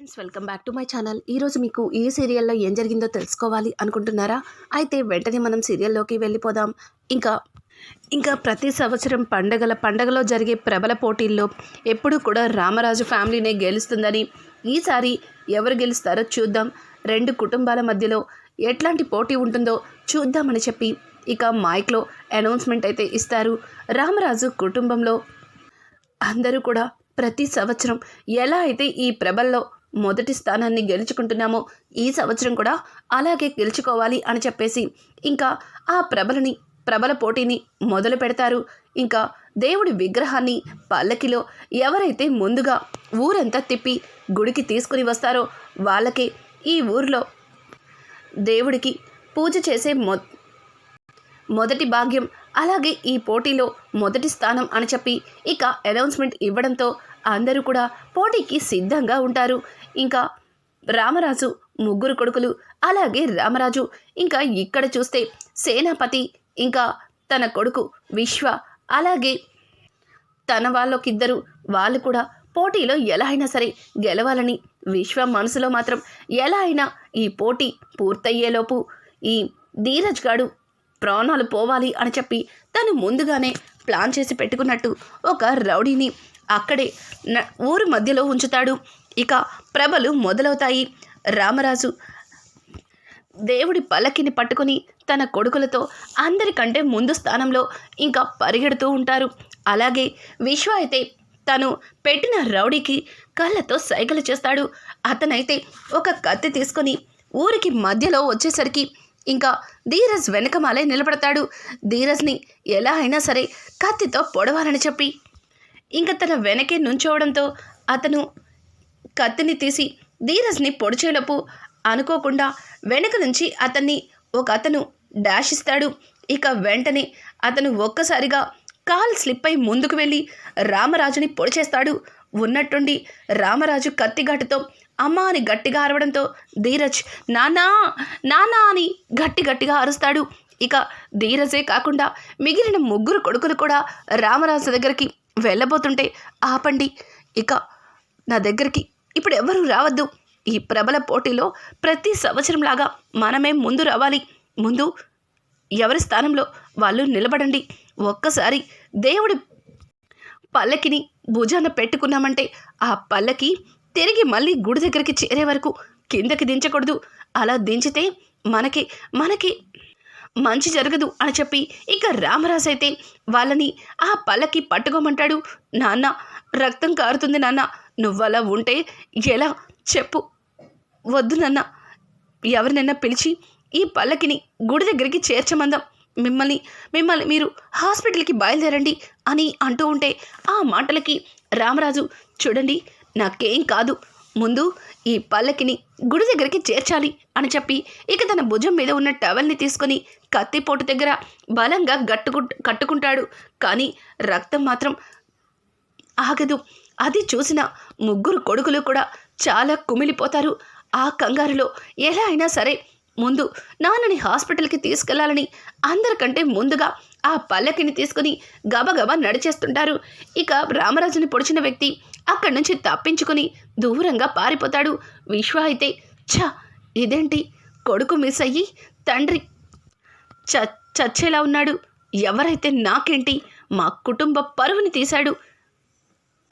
Friends welcome back to my channel. ఈరోజు మీకు ఈ సీరియల్లో ఏం జరిగిందో తెలుసుకోవాలి అనుకుంటున్నారా? అయితే వెంటనే మనం సీరియల్లోకి వెళ్ళిపోదాం. ఇంకా ఇంకా ప్రతి సంవత్సరం పండగల పండగలో జరిగే ప్రబల పోటీల్లో ఎప్పుడు కూడా రామరాజు ఫ్యామిలీనే గెలుస్తుందని ఈసారి ఎవరు గెలుస్తారో చూద్దాం. రెండు కుటుంబాల మధ్యలో ఎట్లాంటి పోటీ ఉంటుందో చూద్దామని చెప్పి ఇక మైక్లో అనౌన్స్మెంట్ అయితే ఇస్తారు. రామరాజు కుటుంబంలో అందరూ కూడా ప్రతి సంవత్సరం ఎలా అయితే ఈ ప్రభల్లో మొదటి స్థానాన్ని గెలుచుకుంటున్నామో ఈ సంవత్సరం కూడా అలాగే గెలుచుకోవాలి అని చెప్పేసి ఇంకా ఆ ప్రభలని ప్రబల పోటీని మొదలు పెడతారు. ఇంకా దేవుడి విగ్రహాన్ని పల్లకిలో ఎవరైతే ముందుగా ఊరంతా తిప్పి గుడికి తీసుకుని వస్తారో వాళ్ళకే ఈ ఊరిలో దేవుడికి పూజ చేసే మొ మొదటి భాగ్యం అలాగే ఈ పోటీలో మొదటి స్థానం అని చెప్పి ఇక అనౌన్స్మెంట్ ఇవ్వడంతో అందరూ కూడా పోటీకి సిద్ధంగా ఉంటారు. ఇంకా రామరాజు ముగ్గురు కొడుకులు అలాగే రామరాజు. ఇంకా ఇక్కడ చూస్తే సేనాపతి ఇంకా తన కొడుకు విశ్వ అలాగే తన వాళ్ళకిద్దరు. వాళ్ళు కూడా పోటీలో ఎలా అయినా సరే గెలవాలని విశ్వ మనసులో మాత్రం ఎలా అయినా ఈ పోటీ పూర్తయ్యేలోపు ఈ ధీరజ్ గాడు ప్రాణాలు పోవాలి అని చెప్పి తను ముందుగానే ప్లాన్ చేసి పెట్టుకున్నట్టు ఒక రౌడీని అక్కడే న- ఊరు మధ్యలో ఉంచుతాడు. ఇక ప్రభలు మొదలవుతాయి. రామరాజు దేవుడి పలకిని పట్టుకొని తన కొడుకులతో అందరికంటే ముందు స్థానంలో ఇంకా పరిగెడుతూ ఉంటారు. అలాగే విశ్వ అయితే తను పెట్టిన రౌడీకి కళ్ళతో సైగలు చేస్తాడు. అతనైతే ఒక కత్తి తీసుకొని ఊరికి మధ్యలో వచ్చేసరికి ఇంకా ధీరజ్ వెనకమాలే నిలబడతాడు. ధీరజ్ని ఎలా అయినా సరే కత్తితో పొడవాలని చెప్పి. ఇంకా తన వెనకే నుంచోవడంతో అతను కత్తిని తీసి ధీరజ్ని పొడిచేలోపు అనుకోకుండా వెనుక నుంచి అతన్ని ఒక అతను డాష్ ఇస్తాడు. ఇక వెంటనే అతను ఒక్కసారిగా కాల్ స్లిప్ అయి ముందుకు వెళ్ళి రామరాజుని పొడిచేస్తాడు. ఉన్నట్టుండి రామరాజు కత్తిఘాటుతో అమ్మ అని గట్టిగా అరవడంతో ధీరజ్ నానా నానా అని గట్టి గట్టిగా అరుస్తాడు. ఇక ధీరజే కాకుండా మిగిలిన ముగ్గురు కొడుకులు కూడా రామరాజు దగ్గరికి వెళ్ళబోతుంటే ఆపండి ఇక నా దగ్గరికి ఇప్పుడు ఎవరూ రావద్దు. ఈ ప్రబల పోటీలో ప్రతి సంవత్సరంలాగా మనమే ముందు రావాలి. ముందు ఎవరి స్థానంలో వాళ్ళు నిలబడండి. ఒక్కసారి దేవుడి పల్లకిని భుజాన పెట్టుకున్నామంటే ఆ పల్లకి తిరిగి మళ్ళీ గుడి దగ్గరికి చేరే వరకు కిందకి దించకూడదు. అలా దించితే మనకి మనకి మంచి జరగదు అని చెప్పి ఇక రామరాజు అయితే వాళ్ళని ఆ పల్లకి పట్టుకోమంటాడు. నాన్న రక్తం కారుతుంది నాన్న. నువ్వలా ఉంటే ఎలా? చెప్పు. వద్దు నాన్న. ఎవరినైనా పిలిచి ఈ పల్లకిని గుడి దగ్గరికి చేర్చమందాం. మిమ్మల్ని మిమ్మల్ని మీరు హాస్పిటల్కి బయలుదేరండి అని అంటూ ఉంటే ఆ మాటలకి రామరాజు చూడండి నాకేం కాదు. ముందు ఈ పల్లకిని గుడి దగ్గరికి చేర్చాలి అని చెప్పి ఇక తన భుజం మీద ఉన్న టవల్ని తీసుకొని కత్తిపోటు దగ్గర బలంగా గట్టుకు కట్టుకుంటాడు. కానీ రక్తం మాత్రం ఆగదు. అది చూసిన ముగ్గురు కొడుకులు కూడా చాలా కుమిలిపోతారు. ఆ కంగారులో ఎలా అయినా సరే ముందు నాన్నని హాస్పిటల్కి తీసుకెళ్ళాలని అందరికంటే ముందుగా ఆ పల్లకిని తీసుకుని గబగబా నడిచేస్తుంటారు. ఇక రామరాజుని పొడిచిన వ్యక్తి అక్కడి నుంచి తప్పించుకుని దూరంగా పారిపోతాడు. విశ్వ అయితే ఛ ఇదేంటి? కొడుకు మిస్ అయ్యి తండ్రి చ చచ్చేలా ఉన్నాడు. ఎవరైతే నాకేంటి? మా కుటుంబ పరువుని తీశాడు.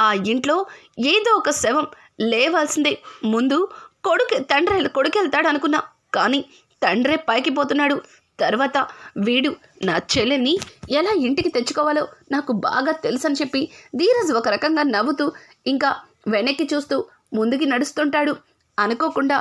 ఆ ఇంట్లో ఏదో ఒక శవం లేవాల్సిందే. ముందు కొడుకు తండ్రి కొడుకెళ్తాడు అనుకున్నా కానీ తండ్రే పైకి పోతున్నాడు. తర్వాత వీడు నా చెల్లెని ఎలా ఇంటికి తెచ్చుకోవాలో నాకు బాగా తెలుసని చెప్పి ధీరజ్ ఒక రకంగా నవ్వుతూ ఇంకా వెనక్కి చూస్తూ ముందుకి నడుస్తుంటాడు. అనుకోకుండా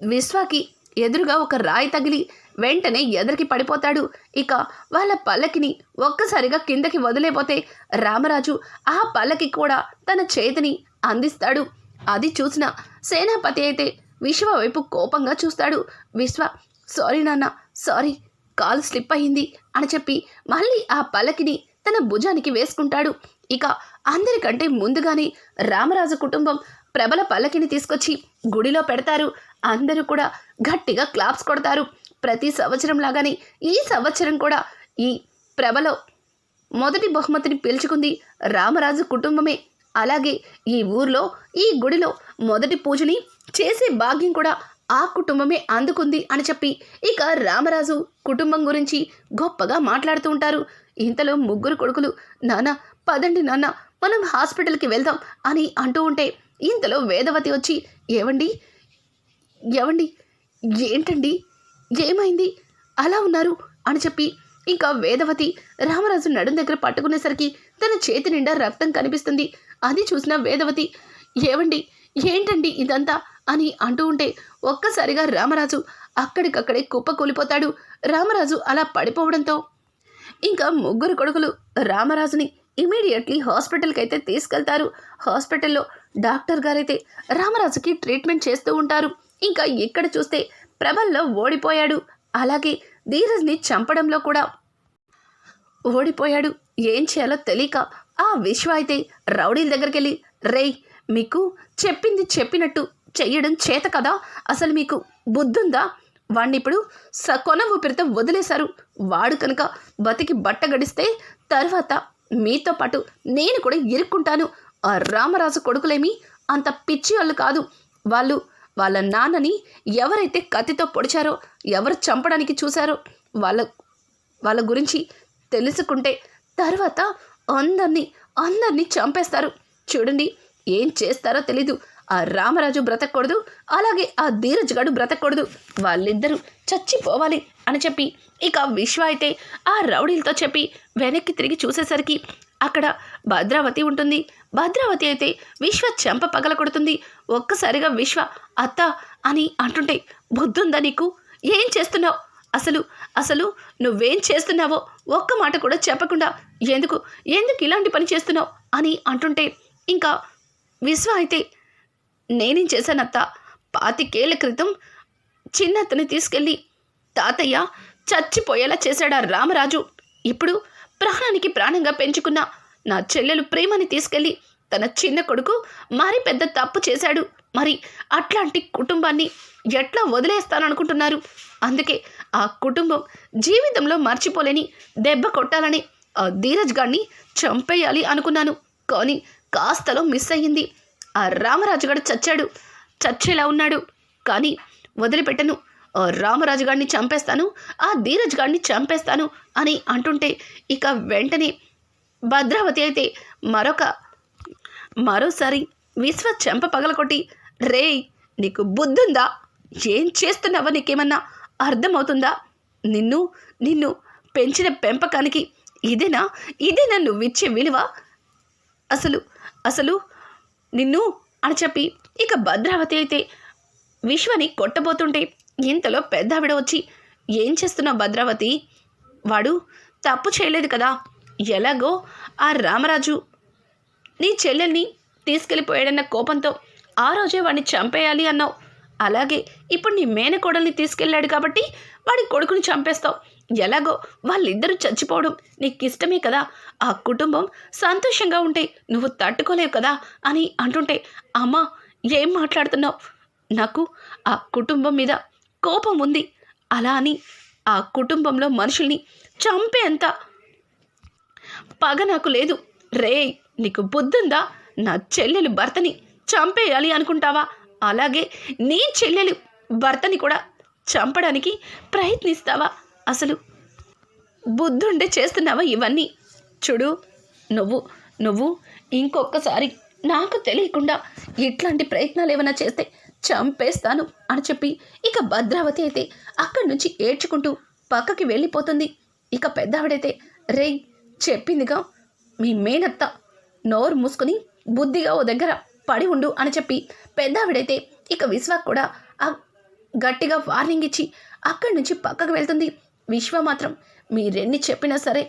విశ్వాకి ఎదురుగా ఒక రాయి తగిలి వెంటనే ఎదరికి పడిపోతాడు. ఇక వాళ్ళ పల్లకిని ఒక్కసారిగా కిందకి వదిలేపోతే రామరాజు ఆ పల్లకి కూడా తన చేతిని అందిస్తాడు. అది చూసిన సేనాపతి అయితే విశ్వ వైపు కోపంగా చూస్తాడు. విశ్వ సారీ నాన్న సారీ కాలు స్లిప్ అయింది అని చెప్పి మళ్ళీ ఆ పల్లకిని తన భుజానికి వేసుకుంటాడు. ఇక అందరికంటే ముందుగానే రామరాజు కుటుంబం ప్రబల పల్లకిని తీసుకొచ్చి గుడిలో పెడతారు. అందరూ కూడా గట్టిగా క్లాప్స్ కొడతారు. ప్రతి సంవత్సరం లాగానే ఈ సంవత్సరం కూడా ఈ ప్రభలో మొదటి బహుమతిని పిలుచుకుంది రామరాజు కుటుంబమే. అలాగే ఈ ఊర్లో ఈ గుడిలో మొదటి పూజని చేసే భాగ్యం కూడా ఆ కుటుంబమే అందుకుంది అని చెప్పి ఇక రామరాజు కుటుంబం గురించి గొప్పగా మాట్లాడుతూ ఉంటారు. ఇంతలో ముగ్గురు కొడుకులు నాన్న పదండి నాన్న మనం హాస్పిటల్కి వెళ్దాం అని అంటూ ఉంటే ఇంతలో వేదవతి వచ్చి ఏవండి? ఏవండి? ఏంటండి? ఏమైంది? అలా ఉన్నారు అని చెప్పి ఇంకా వేదవతి రామరాజు నడుం దగ్గర పట్టుకునేసరికి తన చేతి నిండా రక్తం కనిపిస్తుంది. అది చూసిన వేదవతి ఏవండి? ఏంటండి ఇదంతా అని అంటూ ఉంటే ఒక్కసారిగా రామరాజు అక్కడికక్కడే కుప్ప కూలిపోతాడు. రామరాజు అలా పడిపోవడంతో ఇంకా ముగ్గురు కొడుకులు రామరాజుని ఇమీడియట్లీ హాస్పిటల్కి అయితే తీసుకెళ్తారు. హాస్పిటల్లో డాక్టర్ గారైతే రామరాజుకి ట్రీట్మెంట్ చేస్తూ ఉంటారు. ఇంకా ఇక్కడ చూస్తే ప్రబల్లో ఓడిపోయాడు. అలాగే ధీరజ్ని చంపడంలో కూడా ఓడిపోయాడు. ఏం చేయాలో తెలియక ఆ విశ్వ అయితే రౌడీల దగ్గరికి వెళ్ళి రేయ్ మీకు చెప్పింది చెప్పినట్టు చెయ్యడం చేత కదా? అసలు మీకు బుద్ధుందా? వాణ్ణి ఇప్పుడు స కొన ఊపిరితో వదిలేశారు. వాడు కనుక బతికి బట్ట గడిస్తే తర్వాత మీతో పాటు నేను కూడా ఇరుక్కుంటాను. ఆ రామరాజు కొడుకులేమి అంత పిచ్చి వాళ్ళు కాదు. వాళ్ళు వాళ్ళ నాన్నని ఎవరైతే కత్తితో పొడిచారో ఎవరు చంపడానికి చూశారో వాళ్ళ వాళ్ళ గురించి తెలుసుకుంటే తర్వాత అందరినీ అందరినీ చంపేస్తారు. చూడండి ఏం చేస్తారో తెలీదు. ఆ రామరాజు బ్రతకూడదు అలాగే ఆ ధీరజ్ గడు బ్రతకూడదు. వాళ్ళిద్దరూ చచ్చిపోవాలి అని చెప్పి ఇక విశ్వ అయితే ఆ రౌడీలతో చెప్పి వెనక్కి తిరిగి చూసేసరికి అక్కడ భద్రావతి ఉంటుంది. భద్రావతి అయితే విశ్వ చెంప పగల కొడుతుంది. ఒక్కసారిగా విశ్వ అత్త అని అంటుంటే బుద్ధుందా నీకు? ఏం చేస్తున్నావు? అసలు అసలు నువ్వేం చేస్తున్నావో ఒక్క మాట కూడా చెప్పకుండా ఎందుకు ఎందుకు ఇలాంటి పని చేస్తున్నావు? అని అంటుంటే ఇంకా విశ్వ అయితే నేనేం చేశానత్త పాతికేళ్ళ క్రితం చిన్నతని తీసుకెళ్ళి తాతయ్య చచ్చిపోయేలా చేశాడా రామరాజు? ఇప్పుడు ప్రాణానికి ప్రాణంగా పెంచుకున్న నా చెల్లెలు ప్రేమని తీసుకెళ్ళి తన చిన్న కొడుకు మరి పెద్ద తప్పు చేశాడు. మరి అట్లాంటి కుటుంబాన్ని ఎట్లా వదిలేస్తాననుకుంటున్నారు? అందుకే ఆ కుటుంబం జీవితంలో మర్చిపోలేని దెబ్బ కొట్టాలని ఆ ధీరజ్ గారిని చంపేయాలి అనుకున్నాను. కానీ కాస్తలో మిస్ అయ్యింది. ఆ రామరాజుగాడు చచ్చాడు. చచ్చేలా ఉన్నాడు. కానీ వదిలిపెట్టను. ఆ రామరాజు గారిని చంపేస్తాను. ఆ ధీరజ్ గారిని చంపేస్తాను అని అంటుంటే ఇక వెంటనే భద్రావతి అయితే మరొక మరోసారి విశ్వ చెంప పగలకొట్టి రే నీకు బుద్ధుందా? ఏం చేస్తున్నావో నీకేమన్నా అర్థమవుతుందా? నిన్ను నిన్ను పెంచిన పెంపకానికి ఇదేనా? ఇదేనా నువ్విచ్చే విలువ? అసలు అసలు నిన్ను అని చెప్పి ఇక భద్రావతి అయితే విశ్వని కొట్టబోతుంటే ఇంతలో పెద్దావిడ వచ్చి ఏం చేస్తున్నావు భద్రావతి? వాడు తప్పు చేయలేదు కదా. ఎలాగో ఆ రామరాజు నీ చెల్లెల్ని తీసుకెళ్ళిపోయాడన్న కోపంతో ఆ రోజే వాడిని చంపేయాలి అన్నావు. అలాగే ఇప్పుడు నీ మేనకోడల్ని తీసుకెళ్ళాడు కాబట్టి వాడి కొడుకుని చంపేస్తావు. ఎలాగో వాళ్ళిద్దరూ చచ్చిపోవడం నీకు ఇష్టమే కదా? ఆ కుటుంబం సంతోషంగా ఉంటే నువ్వు తట్టుకోలేవు కదా? అని అంటుంటే అమ్మా ఏం మాట్లాడుతున్నావు? నాకు ఆ కుటుంబం మీద కోపం ఉంది. అలా అని ఆ కుటుంబంలో మనుషుల్ని చంపేంత పగ నాకు లేదు. రే నీకు బుద్ధుందా? నా చెల్లెలు భర్తని చంపేయాలి అనుకుంటావా? అలాగే నీ చెల్లెలు భర్తని కూడా చంపడానికి ప్రయత్నిస్తావా? అసలు బుద్ధుండే చేస్తున్నావా ఇవన్నీ? చూడు నువ్వు నువ్వు ఇంకొకసారి నాకు తెలియకుండా ఇట్లాంటి ప్రయత్నాలు ఏమైనా చేస్తే చంపేస్తాను అని చెప్పి ఇక భద్రావతి అయితే అక్కడి నుంచి ఏడ్చుకుంటూ పక్కకి వెళ్ళిపోతుంది. ఇక పెద్దావిడైతే రే చెప్పిందిగా? మీ మేనత్త నోరు మూసుకుని బుద్ధిగా ఓ దగ్గర పడి ఉండు అని చెప్పి పెద్దావిడైతే ఇక విశ్వాక్ కూడా గట్టిగా వార్నింగ్ ఇచ్చి అక్కడి నుంచి పక్కకు వెళ్తుంది. విశ్వ మాత్రం మీరెన్ని చెప్పినా సరే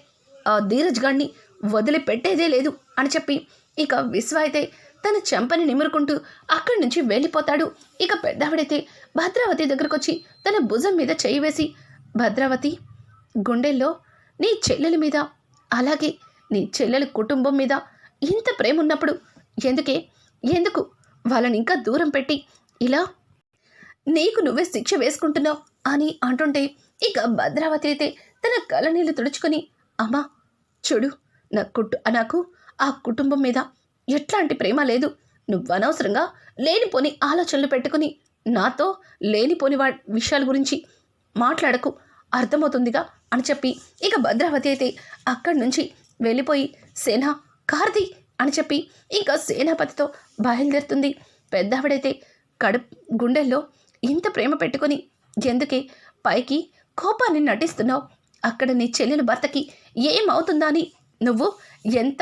ఆ ధీరజ్ గాడిని వదిలిపెట్టేదే లేదు అని చెప్పి ఇక విశ్వ అయితే తన చెంపని నిమురుకుంటూ అక్కడి నుంచి వెళ్ళిపోతాడు. ఇక పెద్దవిడైతే భద్రావతి దగ్గరకు వచ్చి తన భుజం మీద చేయి వేసి భద్రావతి గుండెల్లో నీ చెల్లెల మీద అలాగే నీ చెల్లెల కుటుంబం మీద ఇంత ప్రేమ ఉన్నప్పుడు ఎందుకే ఎందుకు వాళ్ళని ఇంకా దూరం పెట్టి ఇలా నీకు నువ్వే శిక్ష వేసుకుంటున్నావు? అని అంటుంటే ఇక భద్రావతి అయితే తన కళ్ళనీళ్ళు తుడుచుకొని అమ్మా చూడు నా కుటు నాకు ఆ కుటుంబం మీద ఎట్లాంటి ప్రేమ లేదు. నువ్వు అనవసరంగా లేనిపోని ఆలోచనలు పెట్టుకుని నాతో లేనిపోని వా విషయాల గురించి మాట్లాడకు. అర్థమవుతుందిగా? అని చెప్పి ఇక భద్రావతి అయితే అక్కడి నుంచి వెళ్ళిపోయి సేనా కార్ది అని చెప్పి ఇంకా సేనాపతితో బయలుదేరుతుంది. పెద్దావిడైతే కడుపు గుండెల్లో ఇంత ప్రేమ పెట్టుకొని ఎందుకే? పైకి కోపాన్ని నటిస్తున్నావు. అక్కడ నీ చెల్లెలు భర్తకి ఏమవుతుందా అని నువ్వు ఎంత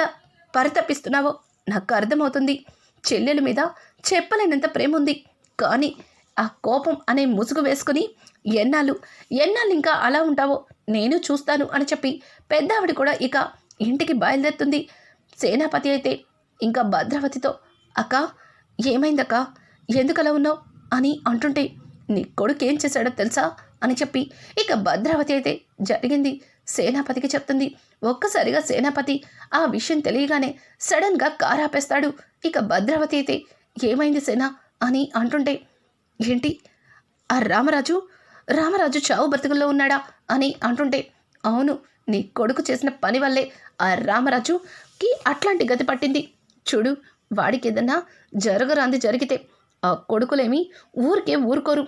పరితపిస్తున్నావో నాకు అర్థమవుతుంది. చెల్లెల మీద చెప్పలేనంత ప్రేమ ఉంది కానీ ఆ కోపం అనే ముసుగు వేసుకుని ఎన్నాళ్ళు ఎన్నాళ్ళు ఇంకా అలా ఉంటావో నేను చూస్తాను అని చెప్పి పెద్దావిడ కూడా ఇక ఇంటికి బయలుదేరుతుంది. సేనాపతి అయితే ఇంకా భద్రావతితో అక్క ఏమైందక్క? ఎందుకలా ఉన్నావు? అని అంటుంటే నీ కొడుకు ఏం చేశాడో తెలుసా? అని చెప్పి ఇక భద్రావతి అయితే జరిగింది. సేనాపతికి చెప్తుంది. ఒక్కసారిగా సేనాపతి ఆ విషయం తెలియగానే సడన్గా కారాపేస్తాడు ఇక భద్రావతి అయితే ఏమైంది సేనా అని అంటుంటే ఏంటి? ఆ రామరాజు? రామరాజు చావు బ్రతుకుల్లో ఉన్నాడా? అని అంటుంటే అవును నీ కొడుకు చేసిన పని వల్లే ఆ రామరాజుకి అట్లాంటి గతి పట్టింది. చూడు వాడికి ఏదన్నా జరగరాంది జరిగితే ఆ కొడుకులేమి ఊరికే ఊరుకోరు.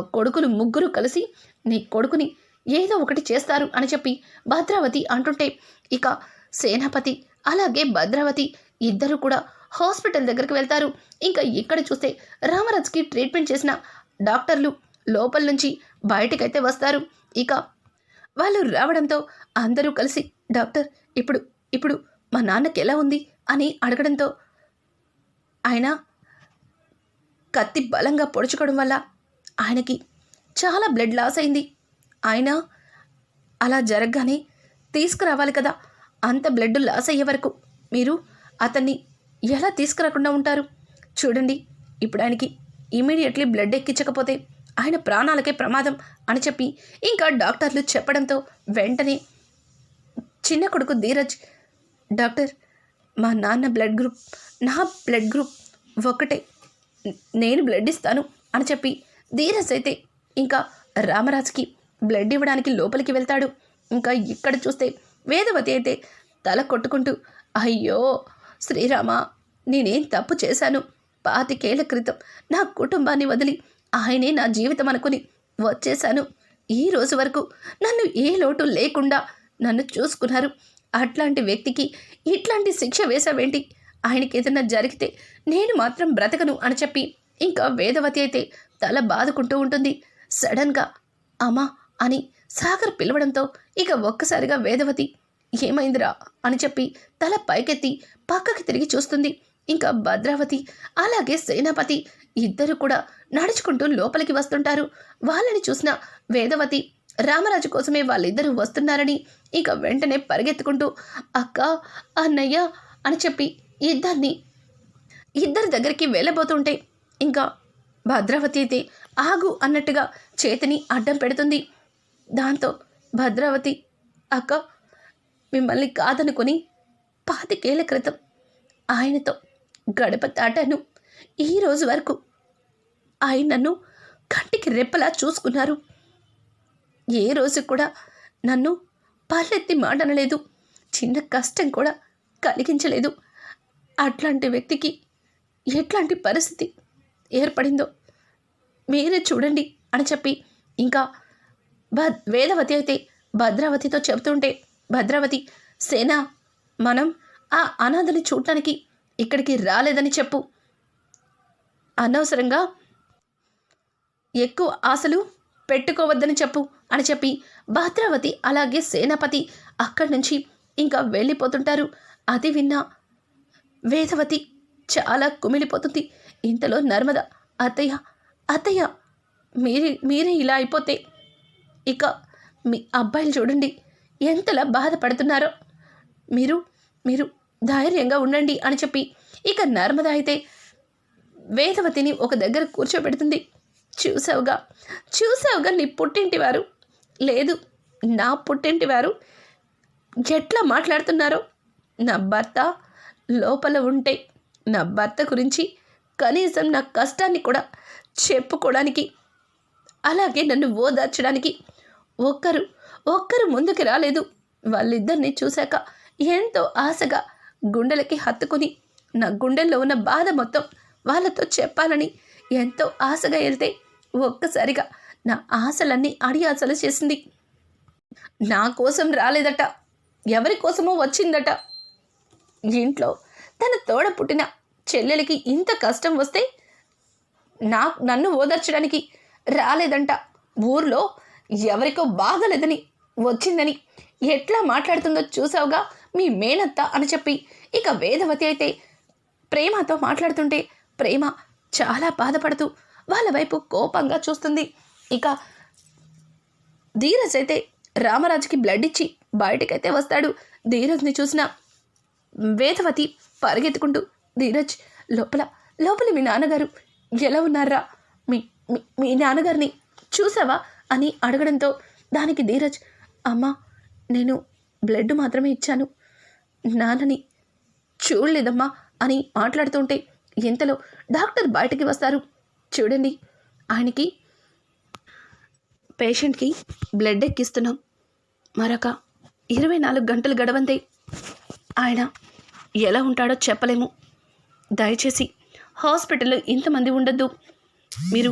కొడుకులు ముగ్గురు కలిసి నీ కొడుకుని ఏదో ఒకటి చేస్తారు అని చెప్పి భద్రావతి అంటుంటే ఇక సేనాపతి అలాగే భద్రావతి ఇద్దరు కూడా హాస్పిటల్ దగ్గరికి వెళ్తారు. ఇంకా ఇక్కడ చూస్తే రామరాజ్కి ట్రీట్మెంట్ చేసిన డాక్టర్లు లోపల నుంచి బయటకైతే వస్తారు. ఇక వాళ్ళు రావడంతో అందరూ కలిసి డాక్టర్ ఇప్పుడు ఇప్పుడు మా నాన్నకి ఎలా ఉంది? అని అడగడంతో ఆయన కత్తి బలంగా పొడుచుకోవడం వల్ల ఆయనకి చాలా బ్లడ్ లాస్ అయింది. ఆయన అలా జరగగానే తీసుకురావాలి కదా. అంత బ్లడ్ లాస్ అయ్యే వరకు మీరు అతన్ని ఎలా తీసుకురాకుండా ఉంటారు? చూడండి ఇప్పుడు ఆయనకి ఇమీడియట్లీ బ్లడ్ ఎక్కించకపోతే ఆయన ప్రాణాలకే ప్రమాదం అని చెప్పి ఇంకా డాక్టర్లు చెప్పడంతో వెంటనే చిన్న కొడుకు ధీరజ్ డాక్టర్ మా నాన్న బ్లడ్ గ్రూప్ నా బ్లడ్ గ్రూప్ ఒకటే నేను బ్లడ్ ఇస్తాను అని చెప్పి ధీరస్ అయితే ఇంకా రామరాజ్కి బ్లడ్ ఇవ్వడానికి లోపలికి వెళ్తాడు. ఇంకా ఇక్కడ చూస్తే వేదవతి అయితే తల కొట్టుకుంటూ అయ్యో శ్రీరామ నేనేం తప్పు చేశాను? పాతికేళ్ళ క్రితం నా కుటుంబాన్ని వదిలి ఆయనే నా జీవితం అనుకుని వచ్చేశాను. ఈ రోజు వరకు నన్ను ఏ లోటు లేకుండా నన్ను చూసుకున్నారు. అట్లాంటి వ్యక్తికి ఇట్లాంటి శిక్ష వేసావేంటి ఆయనకి ఏదైనా జరిగితే నేను మాత్రం బ్రతకను అని చెప్పి ఇంకా వేదవతి అయితే తల బాదుకుంటూ ఉంటుంది. సడన్గా అమ్మా అని సాగర్ పిలవడంతో ఇక ఒక్కసారిగా వేదవతి ఏమైందిరా అని చెప్పి తల పైకెత్తి పక్కకి తిరిగి చూస్తుంది. ఇంకా భద్రావతి అలాగే సేనాపతి ఇద్దరు కూడా నడుచుకుంటూ లోపలికి వస్తుంటారు. వాళ్ళని చూసిన వేదవతి రామరాజు కోసమే వాళ్ళిద్దరూ వస్తున్నారని ఇక వెంటనే పరిగెత్తుకుంటూ అక్క అన్నయ్య అని చెప్పి ఇద్దరిని ఇద్దరి దగ్గరికి వెళ్ళబోతుంటే ఇంకా భద్రావతిది ఆగు అన్నట్టుగా చేతిని అడ్డం పెడుతుంది. దాంతో భద్రావతి అక్క మిమ్మల్ని కాదనుకొని పాతికేళ్ళ క్రితం ఆయనతో గడప దాటాను. ఈ రోజు వరకు ఆయన నన్ను కంటికి రెప్పలా చూసుకున్నారు. ఏ రోజు కూడా నన్ను పల్లెత్తి మాటనలేదు చిన్న కష్టం కూడా కలిగించలేదు. అట్లాంటి వ్యక్తికి ఎట్లాంటి పరిస్థితి ఏర్పడిందో. మీరే చూడండి అని చెప్పి ఇంకా భద్ వేదవతి అయితే భద్రావతితో చెబుతుంటే భద్రావతి సేన మనం ఆ అనాథని చూడటానికి ఇక్కడికి రాలేదని చెప్పు. అనవసరంగా ఎక్కువ ఆశలు పెట్టుకోవద్దని చెప్పు అని చెప్పి భద్రావతి అలాగే సేనాపతి అక్కడి నుంచి ఇంకా వెళ్ళిపోతుంటారు. అది విన్న వేదవతి చాలా కుమిలిపోతుంది. ఇంతలో నర్మద అత్తయ్య అత్తయ్య మీరే మీరే ఇలా అయిపోతే ఇక మీ అబ్బాయిలు చూడండి ఎంతలా బాధపడుతున్నారో. మీరు మీరు ధైర్యంగా ఉండండి అని చెప్పి ఇక నర్మద అయితే వేదవతిని ఒక దగ్గర కూర్చోబెడుతుంది. చూసావుగా చూసావుగా నీ పుట్టింటి వారు. లేదు నా పుట్టింటి వారు ఎట్లా మాట్లాడుతున్నారో. నా భర్త లోపల ఉంటే నా భర్త గురించి కనీసం నా కష్టాన్ని కూడా చెప్పుకోవడానికి అలాగే నన్ను ఓదార్చడానికి ఒక్కరు ఒక్కరు ముందుకు రాలేదు. వాళ్ళిద్దరిని చూశాక ఎంతో ఆశగా గుండెలకి హత్తుకుని నా గుండెల్లో ఉన్న బాధ మొత్తం వాళ్ళతో చెప్పాలని ఎంతో ఆశగా వెళ్తే ఒక్కసారిగా నా ఆశలన్నీ అడియాసలు చేసింది. నా కోసం రాలేదట ఎవరి కోసమో వచ్చిందట. ఇంట్లో తన తోడ పుట్టిన చెల్లెలికి ఇంత కష్టం వస్తే నా నన్ను ఓదార్చడానికి రాలేదంట. ఊర్లో ఎవరికో బాగలేదని వచ్చిందని ఎట్లా మాట్లాడుతుందో చూసావుగా మీ మేనత్త అని చెప్పి. ఇక వేదవతి అయితే ప్రేమతో మాట్లాడుతుంటే ప్రేమ చాలా బాధపడుతూ వాళ్ళ వైపు కోపంగా చూస్తుంది. ఇక ధీరజ్ అయితే రామరాజుకి బ్లడ్ ఇచ్చి బయటకైతే వస్తాడు. ధీరజ్ని చూసిన వేదవతి పరిగెత్తుకుంటూ ధీరజ్ లోపల లోపల మీ నాన్నగారు ఎలా ఉన్నారా? మీ మీ- మీ నాన్నగారిని చూసావా అని అడగడంతో దానికి ధీరజ్ అమ్మా నేను బ్లడ్ మాత్రమే ఇచ్చాను. నాన్నని చూడలేదమ్మా అని మాట్లాడుతుంటే ఇంతలో డాక్టర్ బయటికి వస్తారు. చూడండి ఆయనకి పేషెంట్కి బ్లడ్ ఎక్కిస్తున్నాం. మరొక ఇరవై నాలుగు గంటలు గడవంతే ఆయన ఎలా ఉంటాడో చెప్పలేము. దయచేసి హాస్పిటల్లో ఇంతమంది ఉండొద్దు. మీరు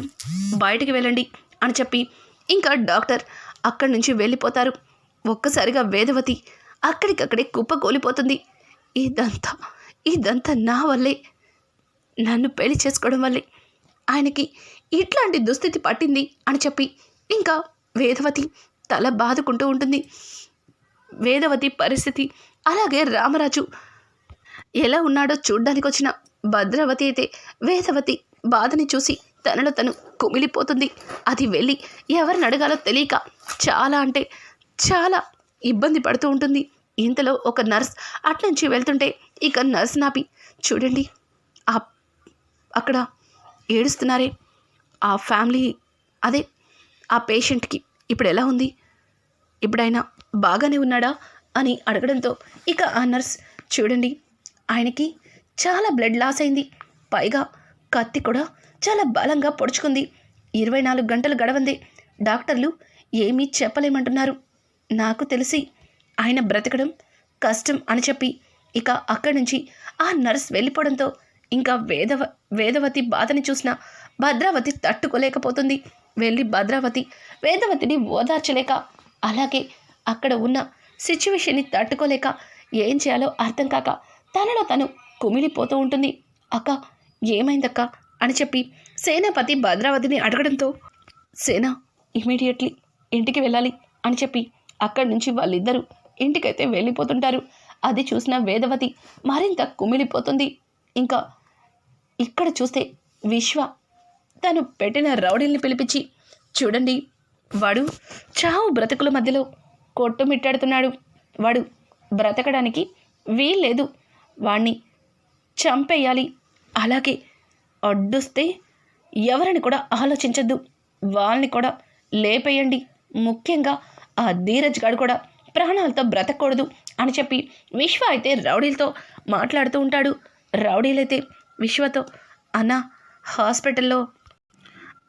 బయటికి వెళ్ళండి అని చెప్పి ఇంకా డాక్టర్ అక్కడి నుంచి వెళ్ళిపోతారు. ఒక్కసారిగా వేదవతి అక్కడికక్కడే కుప్పకూలిపోతుంది ఇదంతా ఇదంతా నా వల్లే. నన్ను పెళ్ళి చేసుకోవడం వల్లే. ఆయనకి ఇట్లాంటి దుస్థితి పట్టింది అని చెప్పి ఇంకా వేదవతి తల బాదుకుంటూ ఉంటుంది. వేదవతి పరిస్థితి అలాగే రామరాజు ఎలా ఉన్నాడో చూడ్డానికి వచ్చిన భద్రావతి అయితే వేదవతి బాధని చూసి తనలో తను కుమిలిపోతుంది. అది వెళ్ళి ఎవరిని అడగాలో తెలియక చాలా అంటే చాలా ఇబ్బంది పడుతూ ఉంటుంది. ఇంతలో ఒక నర్స్ అట్నుంచి వెళ్తుంటే ఇక నర్స్ నాపి చూడండి ఆ అక్కడ ఏడుస్తున్నారే. ఆ ఫ్యామిలీ అదే ఆ పేషెంట్కి ఇప్పుడు ఎలా ఉంది? ఇప్పుడైనా బాగానే ఉన్నాడా? అని అడగడంతో ఇక ఆ నర్స్ చూడండి ఆయనకి చాలా బ్లడ్ లాస్ అయింది. పైగా కత్తి కూడా చాలా బలంగా పొడుచుకుంది. ఇరవై నాలుగు గంటలు గడవంది. డాక్టర్లు ఏమీ చెప్పలేమంటున్నారు. నాకు తెలిసి ఆయన బ్రతకడం కష్టం అని చెప్పి ఇక అక్కడి నుంచి ఆ నర్స్ వెళ్ళిపోవడంతో ఇంకా వేదవ వేదవతి బాధని చూసిన భద్రావతి తట్టుకోలేకపోతుంది. వెళ్ళి భద్రావతి వేదవతిని ఓదార్చలేక అలాగే అక్కడ ఉన్న సిచ్యువేషన్ని తట్టుకోలేక ఏం చేయాలో అర్థం కాక తనలో తను కుమిలిపోతూ ఉంటుంది. అక్క ఏమైందక్క? అని చెప్పి సేనాపతి భద్రావతిని అడగడంతో సేన ఇమీడియట్లీ ఇంటికి వెళ్ళాలి అని చెప్పి అక్కడి నుంచి వాళ్ళిద్దరూ ఇంటికైతే వెళ్ళిపోతుంటారు. అది చూసిన వేదవతి మరింత కుమిలిపోతుంది. ఇంకా ఇక్కడ చూస్తే విశ్వ తను పెట్టిన రౌడీల్ని పిలిపించి చూడండి వాడు చావు బ్రతుకుల మధ్యలో కొట్టుమిట్టాడుతున్నాడు. వాడు బ్రతకడానికి వీల్లేదు. వాణ్ణి చంపేయాలి. అలాగే అడ్డుస్తే ఎవరిని కూడా ఆలోచించద్దు. వాళ్ళని కూడా లేపేయండి. ముఖ్యంగా ఆ ధీరజ్ గాడు కూడా ప్రాణాలతో బ్రతకూడదు అని చెప్పి విశ్వ అయితే రౌడీలతో మాట్లాడుతూ ఉంటాడు. రౌడీలైతే విశ్వతో అన్న హాస్పిటల్లో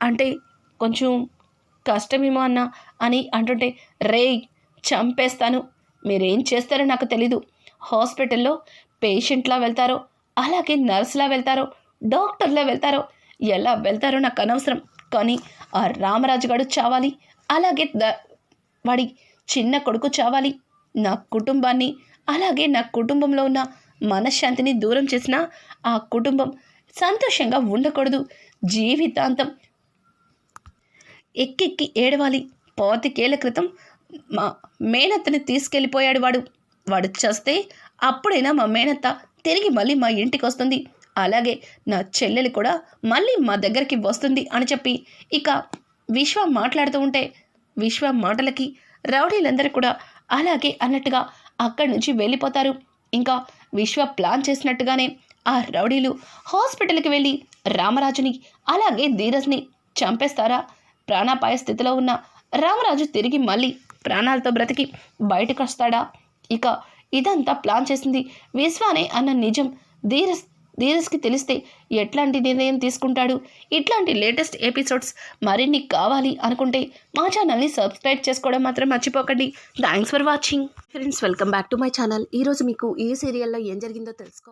అంటే కొంచెం కష్టమేమో అన్న అని అంటుంటే రే చంపేస్తాను. మీరేం చేస్తారో నాకు తెలీదు. హాస్పిటల్లో పేషెంట్లా వెళ్తారో అలాగే నర్స్లా వెళ్తారో డాక్టర్లా వెళ్తారో ఎలా వెళ్తారో నాకు అనవసరం. కానీ ఆ రామరాజు గారు చావాలి అలాగే వాడి చిన్న కొడుకు చావాలి. నా కుటుంబాన్ని అలాగే నా కుటుంబంలో ఉన్న మనశ్శాంతిని దూరం చేసిన ఆ కుటుంబం సంతోషంగా ఉండకూడదు. జీవితాంతం ఎక్కెక్కి ఏడవాలి. పాతికేళ్ళ క్రితం మా మేనత్తని తీసుకెళ్ళిపోయాడు వాడు. వాడు చస్తే అప్పుడైనా మా మేనత్త తిరిగి మళ్ళీ మా ఇంటికి వస్తుంది అలాగే నా చెల్లెలు కూడా మళ్ళీ మా దగ్గరికి వస్తుంది అని చెప్పి ఇక విశ్వ మాట్లాడుతూ ఉంటే విశ్వ మాటలకి రౌడీలందరూ కూడా అలాగే అన్నట్టుగా అక్కడి నుంచి వెళ్ళిపోతారు. ఇంకా విశ్వ ప్లాన్ చేసినట్టుగానే ఆ రౌడీలు హాస్పిటల్కి వెళ్ళి రామరాజుని అలాగే ధీరజ్ని చంపేస్తారా? ప్రాణాపాయ స్థితిలో ఉన్న రామరాజు తిరిగి మళ్ళీ ప్రాణాలతో బ్రతికి బయటకు వస్తాడా ఇక ఇదంతా ప్లాన్ చేసింది విశ్వానే అన్న నిజం. ధీరస్ ధీరస్కి తెలిస్తే ఎట్లాంటి నిర్ణయం తీసుకుంటాడు? ఇట్లాంటి లేటెస్ట్ ఎపిసోడ్స్ మరిన్ని కావాలి అనుకుంటే మా ఛానల్ని సబ్స్క్రైబ్ చేసుకోవడం మాత్రం మర్చిపోకండి. Thanks for watching. Friends welcome back to my channel ఈరోజు మీకు ఏ సీరియల్లో ఏం జరిగిందో తెలుసుకో